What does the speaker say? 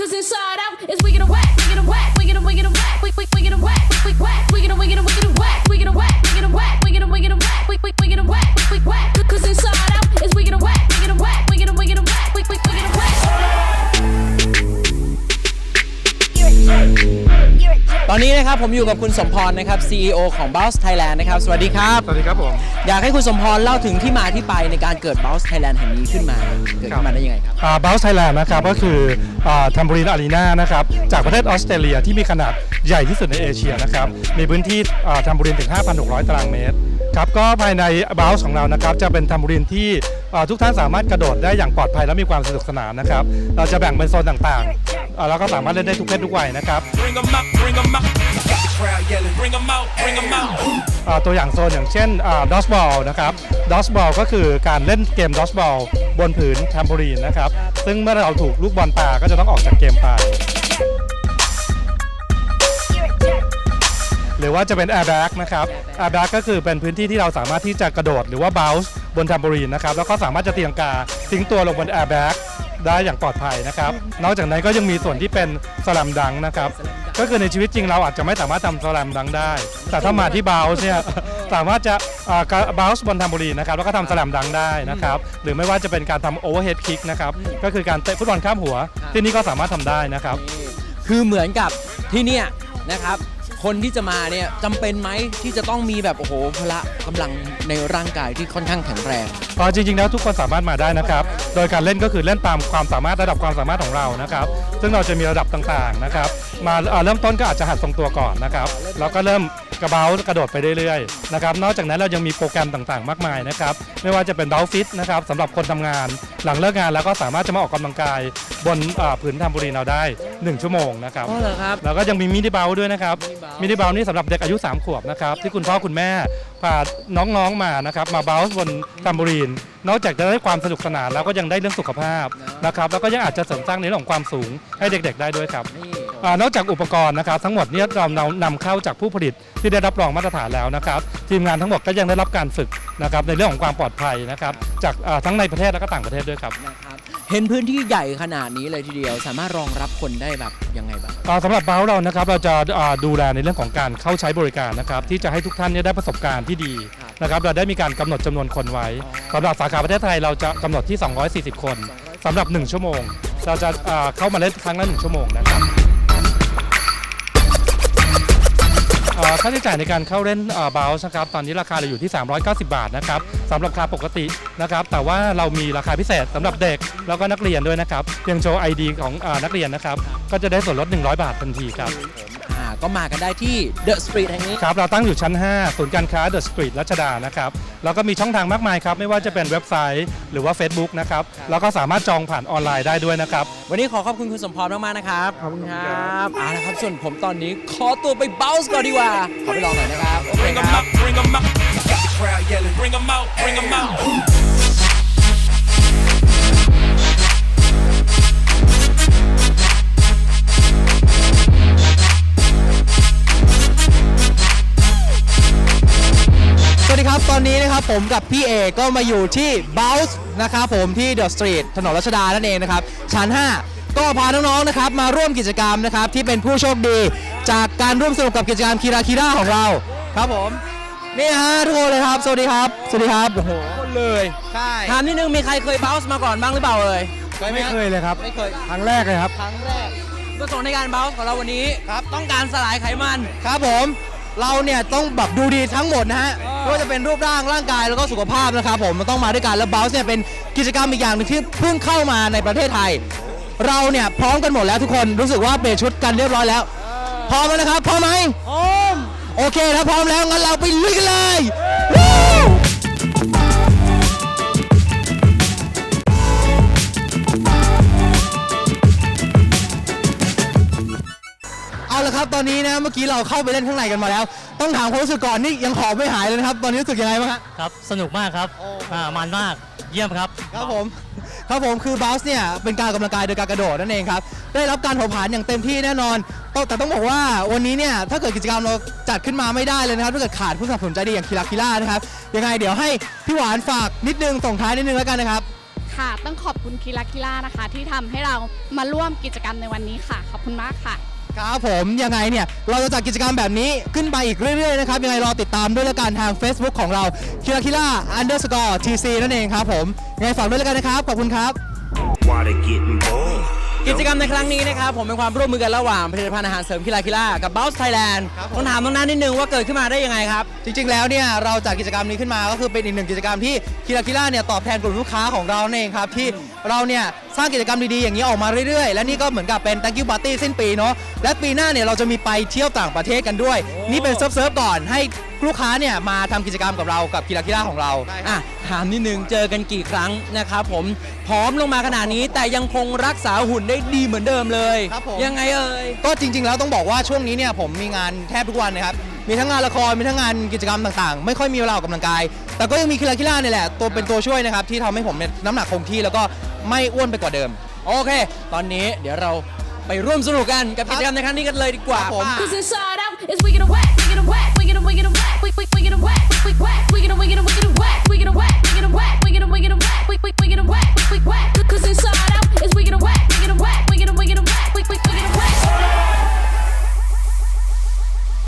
Cause inside out is wicked and whack, wicked and whack, wicked and wicked and whack, wick, wick, wicked and whack, wick, wick, whack, wicked and wicked and wicked and whack, wicked and whack, wicked and whack, wicked and wicked and whack, wick, wick, wicked and whack, wick, wick, whack. Cause inside out is wicked and ตอนนี้นะครับผมอยู่กับคุณสมพรนะครับ CEO ของ Bounce Thailand นะครับ สวัสดีครับ สวัสดีครับผม อยากให้คุณสมพรเล่าถึงที่มาที่ไปในการเกิด Bounce Thailand แห่งนี้ขึ้นมา เกิดขึ้นมาได้ยังไงครับบ o u สไทยแลนด์นะครับก็คือทัมบูรินอารีนานะครับจากประเทศออสเตรเลียที่มีขนาดใหญ่ที่สุดในเอเชียนะครับมีพื้นที่ทัมบูรินถึง 5,600 ตารางเมตร ครับก็ภายในบ o u สของเรานะครับจะเป็นทัมบูรินที่ทุกท่านสามารถกระโดดได้อย่างปลอดภัยและมีความสนุกสนานนะครับ เราจะแบ่งเป็นโซนต่างๆอ่าแล้วก็สามารถเล่นได้ทุกเพศทุกวัยนะครับตัวอย่างโซนอย่างเช่นดอสบอลนะครับดอสบอลก็คือการเล่นเกมดอสบอลบนผืนแทมโพลีนนะครับ ซึ่งเมื่อเราถูกลูกบอลปาก็จะต้องออกจากเกมไป หรือว่าจะเป็นแอร์แบ็กนะครับแอร์แบ็กก็คือเป็นพื้นที่ที่เราสามารถที่จะกระโดดหรือว่าบ o u ส์บนแทมโพลีนนะครับแล้วก็สามารถจะตีลังกาทิ้งตัวลงบนแอร์แบ็กได้อย่างปลอดภัยนะครับ นอกจากนั้นก็ยังมีส่วนที่เป็นสลัมดังนะครับ ก็คือในชีวิตจริงเราอาจจะไม่สามารถทำสลัมดังได้ แต่ถ้ามาที่บ o u ส์เนี่ยสามารถจะบ o u ส์บนแทมโพลีนนะครับ แล้วก็ทำสลัมดังได้นะครับ หรือไม่ว่าจะเป็นการทำโอเวอร์เฮดคิกนะครับ ก็คือการเตะฟุตบอลข้ามหัว ที่นี่ก็สามารถทำได้นะครับ คือเหมือนกับที่เนี่ยนะครับ คนที่จะมาเนี่ยจำเป็นไหมที่จะต้องมีแบบโอ้โหพละกำลังในร่างกายที่ค่อนข้างแข็งแรงก็จริงๆแล้วทุกคนสามารถมาได้นะครับ โดยการเล่นก็คือเล่นตามความสามารถระดับความสามารถของเรานะครับ ซึ่งเราจะมีระดับต่างๆนะครับ มาเอ่อเริ่มต้นก็อาจจะหัดทรงตัวก่อนนะครับแล้วก็เริ่มกระเบ้ากระโดดไปเรื่อยๆนะครับนอกจากนั้นเรายังมีโปรแกรมต่างๆ มากมายนะครับไม่ว่าจะเป็นเบลฟิตนะครับสำหรับคนทำงาน หลังเลิกงานแล้วก็สามารถจะมาออกกำลังกายบนเอ่อผืนทำบุรีเราได้ 1 ชั่วโมงนะครับอ๋อเหรอครับแล้วก็ยังมีมินิเบลด้วยนะครับ มินิเบลมินิเบลนี่สำหรับเด็กอายุ 3 ขวบนะครับ ที่คุณพ่อคุณแม่พาน้องๆมานะครับ มาเบลบนตัมบูรีน นอกจากจะได้ความสนุกสนานแล้วก็ยังได้เรื่องสุขภาพนะครับ แล้วก็ยังอาจจะเสริมสร้างในเรื่องของความสูงให้เด็กๆ ได้ด้วยครับนี่อานอกจากอุปกรณ์นะครับ ทั้งหมดเนี้เรานำนำเข้าจากผู้ผลิตที่ได้รับรองมาตรฐานแล้วนะครับ ทีมงานทั้งหมดก็ยังได้รับการฝึกนะครับในเรื่องของความปลอดภัยนะครับ จากอ่าทั้งในประเทศและก็ต่างประเทศด้วยครับนะครับ เห็นพื้นที่ใหญ่ขนาดนี้เลยทีเดียว สามารถรองรับคนได้แบบยังไงบ้าง อ่าสำหรับเบ้าเรานะครับเราจะอ่าดูแลในเรื่องของการเข้าใช้บริการนะครับที่จะให้ทุกท่านเนี่ยได้ประสบการณ์ที่ดีครับนะครับเราได้มีการกำหนดจำนวนคนไว้อ๋อสำหรับสาขาประเทศไทยเราจะกำหนดที่ 240 คนสำหรับ 1 ชั่วโมง เราจะอ่าเข้ามาเล่นครั้งละ1ชั่วโมงนะครับ ค่าใช้จ่ายในการเข้าเล่นบาส์นะครับตอนนี้ราคาเราอยู่ที่ 390 บาทนะครับสำหรับราคาปกตินะครับแต่ว่าเรามีราคาพิเศษสำหรับเด็กแล้วก็นักเรียนด้วยนะครับเพียงโชว์ไอดีของอนักเรียนนะครับก็จะได้ส่วนลด 100 บาททันทีครับ ก็มากันได้ที่ The Street แห่งนี้ ครับ เราตั้งอยู่ชั้น 5 ศูนย์การค้า The Street รัชดานะครับแล้วก็มีช่องทางมากมายครับ ไม่ว่าจะเป็นเว็บไซต์หรือว่า Facebook นะครับ แล้วก็สามารถจองผ่านออนไลน์ได้ด้วยนะครับ วันนี้ขอขอบคุณคุณสมพรมาก ๆ นะครับ ขอบคุณครับเอาละครับ ส่วนผมตอนนี้ขอตัวไปเบ u ส์ก่อนดีกว่า ขอไปลองหน่อยนะครับ โอเค Bring 'em ครับ out, bring 'em out. Got the crowd yelling. Bring 'em out, bring 'em out. นนี้นะครับผมกับพี่เอกก็มาอยู่ที่ b o u n c e นะครับผมที่ The Street ถนนรัชดานั่นเองนะครับ ชั้น 5 ก็พาน้องๆนะครับมาร่วมกิจกรรมนะครับที่เป็นผู้โชคดีจากการร่วมสนุกกับกิจกรรมคีราคีราของเราครับผมนี่ฮะทุกคนเลยครับ สวัสดีครับ สวัสดีครับโอ้โหคนเลยใช่ถามนิดนึงมีใครเคย b o u n c e มาก่อนบ้างหรือเปล่าเอ่ยไม่เคยเลยครับไม่เคยครั้งแรกเลยครับครั้งแรกประสงค์ในการ b o u n c e ของเราวันนี้ครับต้องการสลายไขมันครับผม เราเนี่ยต้องแบบดูดีทั้งหมดนะฮะเออไม่ว่าจะเป็นรูปร่างร่างกายแล้วก็สุขภาพนะครับผมมันต้องมาด้วยกันแล้วบ o สเนี่ยเป็นกิจกรรมอีกอย่างหนึ่งที่เพิ่งเข้ามาในประเทศไทย เราเนี่ยพร้อมกันหมดแล้วทุกคนรู้สึกว่าเปลี่ยนชุดกันเรียบร้อยแล้ว พร้อมแล้วนะครับพร้อมไหมพร้อมโอเคถ้าพร้อมแล้วงั้นเราไปลุยกันเลยวู้ เอาละครับตอนนี้นะเมื่อกี้เราเข้าไปเล่นข้างในกันมาแล้ว ต้องถามความรู้สึกก่อนนี่ยังหอบไม่หายเลยนะครับ ตอนนี้รู้สึกยังไงบ้างฮะ ครับ สนุกมากครับอ่ามันมาก เยี่ยมครับ ครับผม ครับผมคือบาสเนี่ยเป็นการออกกำลังกายโดยการกระโดดนั่นเองครับ ได้รับการเผาผลาญอย่างเต็มที่แน่นอนต้องแต่ต้องบอกว่าวันนี้เนี่ยถ้าเกิดกิจกรรมเราจัดขึ้นมาไม่ได้เลยนะครับถ้าเกิดขาดผู้สนับสนุนใจดีอย่างคิราคิล่านะครับยังไงเดี๋ยวให้พี่หวานฝากนิดนึงส่งท้ายนิดนึงแล้วกันนะครับคค่ะ ต้องขอบคุณคีราคิล่านะคะ ที่ทำให้เรามาร่วมกิจกรรมในวันนี้ค่ะ ขอบคุณมากค่ะ ครับผมยังไงเนี่ย เราจะจัดกิจกรรมแบบนี้ขึ้นไปอีกเรื่อยๆนะครับ ยังไงรอติดตามด้วยแล้วกันทาง Facebook ของเราคิราคิล่า underscore tc นั่นเองครับผมยังไงฝากด้วยแล้วกันนะครับ ขอบคุณครับ Water getting bored. กิจกรรมในครั้งนี้นะครับผมเป็นความร่วมมือกันระหว่างผลิตภัณฑ์อาหารเสริมคิลาคิล่ากับ b o u n c e Thailand ครับผม ต้องถามตรงนั้นนิดนึงว่าเกิดขึ้นมาได้ยังไงครับ จริง ๆ แล้วเนี่ยเราจัดกิจกรรมนี้ขึ้นมาก็คือเป็นอีกหนึ่งกิจกรรมที่คิราคิล่าเนี่ยตอบแทนกลุ่มลูกค้าของเรานั่นเองครับที่เราเนี่ยสร้างกิจกรรมดีๆอย่างนี้ออกมาเรื่อยๆ และนี่ก็เหมือนกับเป็น thank you party สิ้นปีเนาะและปีหน้าเนี่ยเราจะมีไปเที่ยวต่างประเทศกันด้วย นี่เป็นเซิร์ฟๆก่อนให้ ลูกค้าเนี่ยมาทำกิจกรรมกับเรากับคิราคิล่าของเราอะถามนิดนึงเจอกันกี่ครั้งนะครับผมผอมลงมาขนาดนี้แต่ยังคงรักษาหุ่นได้ดีเหมือนเดิมเลย ครับผม ยังไงเอ่ย ก็จริง ๆ แล้วต้องบอกว่าช่วงนี้เนี่ยผมมีงานแทบทุกวันนะครับ มีทั้งงานละคร มีทั้งงานกิจกรรมต่างๆ ไม่ค่อยมีเวลาออกกำลังกาย แต่ก็ยังมีคิลาคิล่าเนี่ยแหละ ตัวเป็นตัวช่วยนะครับ ที่ทำให้ผมเนี่ยน้ำหนักคงที่แล้วก็ไม่อ้วนไปกว่าเดิม โอเค ตอนนี้เดี๋ยวเราไปร่วมสนุกกันกับกิจกรรมในครั้งนี้กันเลยดีกว่าครับผมป้า Cause inside out is wicked and whack, whack, we get a whack, we get a whack, we get a whack, we get a whack, we get a whack.